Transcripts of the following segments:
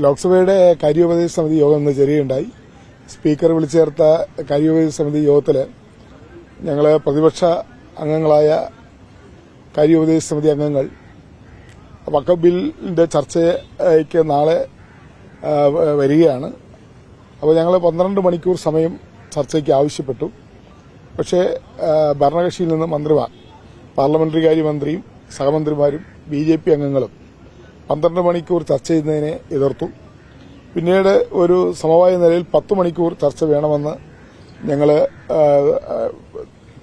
ലോക്സഭയുടെ കാര്യോപദേശ സമിതി യോഗം ഇന്ന് ചെറിയുണ്ടായി സ്പീക്കർ വിളിച്ചു ചേർത്ത കാര്യോപദേശ സമിതി യോഗത്തിൽ ഞങ്ങൾ പ്രതിപക്ഷ അംഗങ്ങളായ കാര്യോപദേശ സമിതി അംഗങ്ങൾ വക്കഫ് ബില്ലിന്റെ ചർച്ചയ്ക്ക് നാളെ വരികയാണ്. അപ്പോൾ ഞങ്ങൾ പന്ത്രണ്ട് മണിക്കൂർ സമയം ചർച്ചയ്ക്ക് ആവശ്യപ്പെട്ടു. പക്ഷേ ഭരണകക്ഷിയിൽ നിന്ന് മന്ത്രിമാർ പാർലമെന്ററി കാര്യമന്ത്രിയും സഹമന്ത്രിമാരും ബി ജെ പി അംഗങ്ങളും പന്ത്രണ്ട് മണിക്കൂർ ചർച്ച ചെയ്യുന്നതിനെ എതിർത്തു. പിന്നീട് ഒരു സമവായ നിലയിൽ പത്ത് മണിക്കൂർ ചർച്ച വേണമെന്ന് ഞങ്ങൾ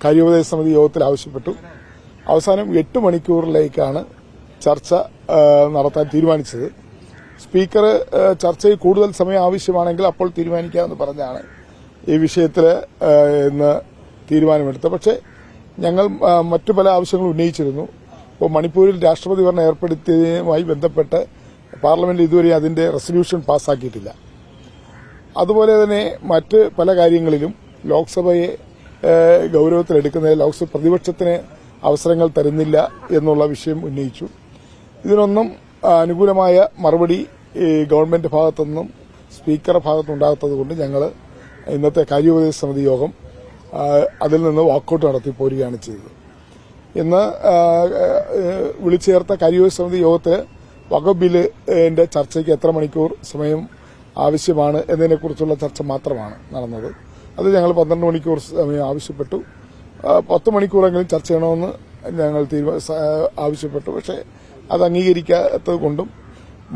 കാര്യോപദേശ സമിതി യോഗത്തിൽ ആവശ്യപ്പെട്ടു. അവസാനം എട്ട് മണിക്കൂറിലേക്കാണ് ചർച്ച നടത്താൻ തീരുമാനിച്ചത്. സ്പീക്കർ ചർച്ചയിൽ കൂടുതൽ സമയം ആവശ്യമാണെങ്കിൽ അപ്പോൾ തീരുമാനിക്കാമെന്ന് പറഞ്ഞാണ് ഈ വിഷയത്തിൽ ഇന്ന് തീരുമാനമെടുത്തത്. പക്ഷേ ഞങ്ങൾ മറ്റു പല ആവശ്യങ്ങളും ഉന്നയിച്ചിരുന്നു. ഇപ്പോൾ മണിപ്പൂരിൽ രാഷ്ട്രപതി ഭരണം ഏർപ്പെടുത്തിയതുമായി ബന്ധപ്പെട്ട് പാർലമെന്റ് ഇതുവരെ അതിന്റെ റെസൊല്യൂഷൻ പാസ്സാക്കിയിട്ടില്ല. അതുപോലെ തന്നെ മറ്റ് പല കാര്യങ്ങളിലും ലോക്സഭയെ ഗൌരവത്തിലെടുക്കുന്നതിൽ ലോക്സഭ പ്രതിപക്ഷത്തിന് അവസരങ്ങൾ തരുന്നില്ല എന്നുള്ള വിഷയം ഉന്നയിച്ചു. ഇതിനൊന്നും അനുകൂലമായ മറുപടി ഗവൺമെന്റ് ഭാഗത്തുനിന്നും സ്പീക്കറുടെ ഭാഗത്തുനിന്നുണ്ടാകാത്തതുകൊണ്ട് ഞങ്ങൾ ഇന്നത്തെ കാര്യോപദേശ സമിതി യോഗം അതിൽ നിന്ന് വാക്കൌട്ട് നടത്തി പോരുകയാണ് ചെയ്തത്. ഇന്ന് വിളിച്ചേർത്ത കരിയൂർ സമിതി യോഗത്തിൽ വകുപ്പ് ബില്ലിന്റെ ചർച്ചയ്ക്ക് എത്ര മണിക്കൂർ സമയം ആവശ്യമാണ് എന്നതിനെക്കുറിച്ചുള്ള ചർച്ച മാത്രമാണ് നടന്നത്. അത് ഞങ്ങൾ പന്ത്രണ്ട് മണിക്കൂർ സമയം ആവശ്യപ്പെട്ടു. പത്ത് മണിക്കൂറെങ്കിലും ചർച്ച ചെയ്യണമെന്ന് ഞങ്ങൾ ആവശ്യപ്പെട്ടു. പക്ഷേ അത് അംഗീകരിക്കാത്തത് കൊണ്ടും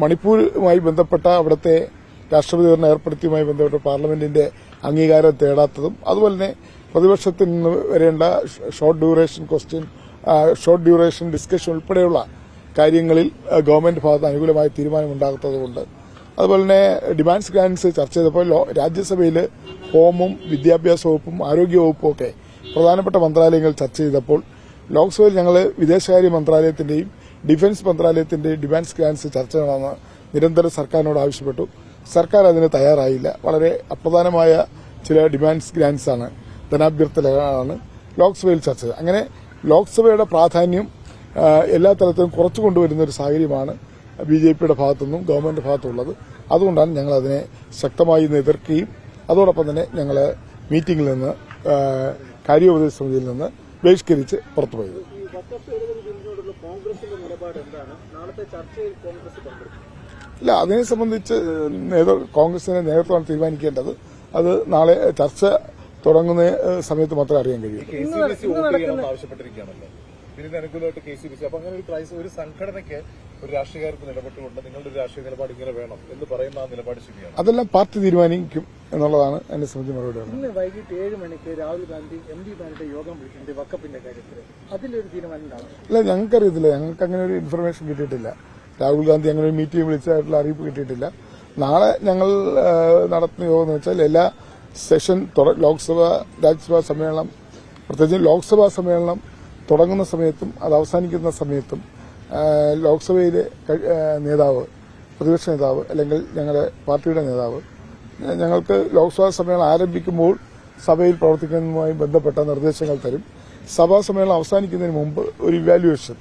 മണിപ്പൂരുമായി ബന്ധപ്പെട്ട അവിടുത്തെ രാഷ്ട്രപതി ഭരണം ഏർപ്പെടുത്തിയുമായി ബന്ധപ്പെട്ട പാർലമെന്റിന്റെ അംഗീകാരം തേടാത്തതും അതുപോലെ തന്നെ പ്രതിപക്ഷത്തിൽ നിന്ന് വരേണ്ട short duration question short duration discussion ഉൾപ്പെടെയുള്ള കാര്യങ്ങളിൽ ഗവൺമെന്റ് ഭാഗത്ത് അനുകൂലമായ തീരുമാനമുണ്ടാകാത്തതുകൊണ്ട്. അതുപോലെ തന്നെ ഡിമാൻഡ്സ് ഗ്രാൻസ് ചർച്ച ചെയ്തപ്പോൾ രാജ്യസഭയിൽ ഹോമും വിദ്യാഭ്യാസ വകുപ്പും ആരോഗ്യ വകുപ്പും ഒക്കെ പ്രധാനപ്പെട്ട മന്ത്രാലയങ്ങൾ ചർച്ച ചെയ്തപ്പോൾ ലോക്സഭയിൽ ഞങ്ങൾ വിദേശകാര്യ മന്ത്രാലയത്തിന്റെയും ഡിഫൻസ് മന്ത്രാലയത്തിന്റെയും ഡിമാൻഡ്സ് ഗ്രാൻസ് ചർച്ച ചെയ്യണമെന്ന് നിരന്തരം സർക്കാരിനോട് ആവശ്യപ്പെട്ടു. സർക്കാർ അതിന് തയ്യാറായില്ല. വളരെ അപ്രധാനമായ ചില ഡിമാൻഡ്സ് ഗ്രാൻസ് ആണ് ധനാഭ്യർത്ഥനകളാണ് ലോക്സഭയിൽ ചർച്ച അങ്ങനെ ലോക്സഭയുടെ പ്രാധാന്യം എല്ലാ തലത്തിലും കുറച്ചു കൊണ്ടുവരുന്ന ഒരു സാഹചര്യമാണ് ബി ജെ പിയുടെ ഭാഗത്തുനിന്നും ഗവൺമെന്റ് ഭാഗത്തുള്ളത്. അതുകൊണ്ടാണ് ഞങ്ങൾ അതിനെ ശക്തമായി എതിർക്കുകയും അതോടൊപ്പം തന്നെ ഞങ്ങൾ മീറ്റിംഗിൽ നിന്ന് കാര്യോപദേശ സമിതിയിൽ നിന്ന് ബഹിഷ്കരിച്ച് പുറത്തുപോയത്. ഇല്ല അതിനെ സംബന്ധിച്ച് കോൺഗ്രസിന്റെ നേതൃത്വമാണ് തീരുമാനിക്കേണ്ടത്. അത് നാളെ ചർച്ച തുടങ്ങുന്ന സമയത്ത് മാത്രമേ അറിയാൻ കഴിയൂ. അനുകൂലമായിട്ട് കെ സി ബി സി അപ്പൊ അങ്ങനെ ഒരു ക്രൈസ് ഒരു സംഘടനയ്ക്ക് ഒരു നിങ്ങളുടെ ഒരു രാഷ്ട്രീയ നിലപാട് ഇങ്ങനെ വേണം എന്ന് പറയുന്ന ആ നിലപാട് ശരിയാണ്. അതെല്ലാം പാർട്ടി തീരുമാനിക്കും എന്നുള്ളതാണ് എന്നെ സംബന്ധിച്ച് മറുപടി ഇന്ന് വൈകിട്ട് ഏഴ് മണിക്ക് രാഹുൽ ഗാന്ധി എം പിമാരുടെ യോഗം വിളിക്കുന്നുണ്ട് വക്കപ്പിന്റെ കാര്യത്തിൽ അതിലൊരു തീരുമാനം അല്ല ഞങ്ങൾക്കറിയത്തില്ല. ഞങ്ങൾക്ക് അങ്ങനെ ഒരു ഇൻഫർമേഷൻ കിട്ടിയിട്ടില്ല. രാഹുൽ ഗാന്ധി അങ്ങനെ ഒരു മീറ്റിംഗ് വിളിച്ചതായിട്ടുള്ള അറിയിപ്പ് കിട്ടിയിട്ടില്ല. നാളെ ഞങ്ങൾ നടത്തുന്ന യോഗം എന്ന് വെച്ചാൽ എല്ലാ സെഷൻ ലോക്സഭ രാജ്യസഭാ സമ്മേളനം പ്രത്യേകിച്ച് ലോക്സഭാ സമ്മേളനം തുടങ്ങുന്ന സമയത്തും അത് അവസാനിക്കുന്ന സമയത്തും ലോക്സഭയിലെ നേതാവ് പ്രതിപക്ഷ നേതാവ് അല്ലെങ്കിൽ ഞങ്ങളുടെ പാർട്ടിയുടെ നേതാവ് ഞങ്ങൾക്ക് ലോക്സഭാ സമ്മേളനം ആരംഭിക്കുമ്പോൾ സഭയിൽ പ്രവർത്തിക്കുന്നതുമായി ബന്ധപ്പെട്ട നിർദ്ദേശങ്ങൾ തരും. സഭാ സമ്മേളനം അവസാനിക്കുന്നതിന് മുമ്പ് ഒരു ഇവാലുവേഷൻ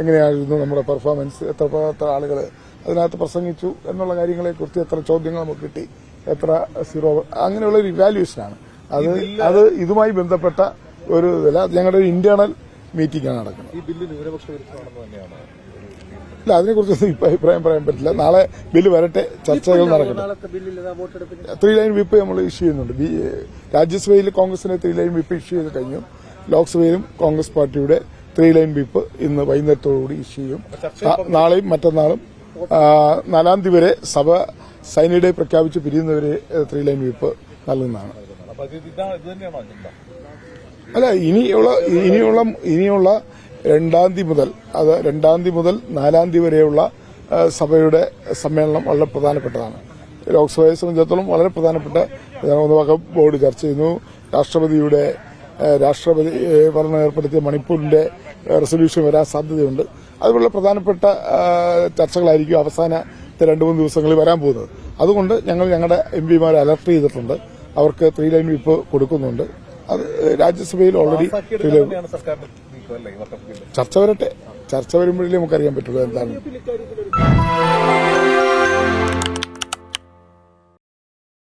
എങ്ങനെയായിരുന്നു നമ്മുടെ പെർഫോമൻസ് എത്ര എത്ര ആളുകൾ അതിനകത്ത് പ്രസംഗിച്ചു എന്നുള്ള കാര്യങ്ങളെക്കുറിച്ച് എത്ര ചോദ്യങ്ങൾ നമുക്ക് കിട്ടി. എത്ര സീറോ അങ്ങനെയുള്ള ഒരു ഇവാലുവേഷനാണ് അത് അത് ഇതുമായി ബന്ധപ്പെട്ട ഒരു ഇതല്ല. ഞങ്ങളുടെ ഒരു ഇന്റേണൽ മീറ്റിംഗ് ആണ് നടക്കുന്നത്. ഇല്ല അതിനെക്കുറിച്ചൊന്നും ഇപ്പം അഭിപ്രായം പറയാൻ പറ്റില്ല. നാളെ ബില്ല് വരട്ടെ. ചർച്ചകൾ നടക്കട്ടെ. ത്രീ ലൈൻ വിപ്പ് നമ്മൾ ഇഷ്യൂ ചെയ്യുന്നുണ്ട്. രാജ്യസഭയിൽ കോൺഗ്രസിന്റെ ത്രീ ലൈൻ വിപ്പ് ഇഷ്യൂ ചെയ്ത് കഴിഞ്ഞു. ലോക്സഭയിലും കോൺഗ്രസ് പാർട്ടിയുടെ ത്രീ ലൈൻ വിപ്പ് ഇന്ന് വൈകുന്നേരത്തോടുകൂടി ഇഷ്യൂ ചെയ്യും. നാളെയും മറ്റന്നാളും നാലാം തീയതി വരെ സഭ സൈനിക ഡേ പ്രഖ്യാപിച്ച് പിരിയുന്നവരെ ത്രീ ലൈൻ വിപ്പ് നൽകുന്നതാണ്. അല്ല ഇനിയുള്ള ഇനിയുള്ള ഇനിയുള്ള രണ്ടാം തീയതി മുതൽ അത് രണ്ടാം തീയതി മുതൽ നാലാം തീയതി വരെയുള്ള സഭയുടെ സമ്മേളനം വളരെ പ്രധാനപ്പെട്ടതാണ്. ലോക്സഭയെ സംബന്ധിച്ചിടത്തോളം വളരെ പ്രധാനപ്പെട്ട ഒന്ന് വകുപ്പ് ബോർഡ് ചർച്ച ചെയ്യുന്നു. രാഷ്ട്രപതിയുടെ രാഷ്ട്രപതി ഭരണം ഏർപ്പെടുത്തിയ മണിപ്പൂരിന്റെ റെസൊല്യൂഷൻ വരാൻ സാധ്യതയുണ്ട്. അതുപോലുള്ള പ്രധാനപ്പെട്ട ചർച്ചകളായിരിക്കും അവസാനത്തെ രണ്ടു മൂന്ന് ദിവസങ്ങളിൽ വരാൻ പോകുന്നത്. അതുകൊണ്ട് ഞങ്ങൾ ഞങ്ങളുടെ എം പിമാരെ അലർട്ട് ചെയ്തിട്ടുണ്ട്. അവർക്ക് ത്രീ ലൈൻ വിപ്പ് കൊടുക്കുന്നുണ്ട്. അത് രാജ്യസഭയിൽ ഓൾറെഡി ചർച്ച വരട്ടെ. ചർച്ച വരുമ്പോഴേ നമുക്കറിയാൻ പറ്റുള്ളൂ എന്താണ്.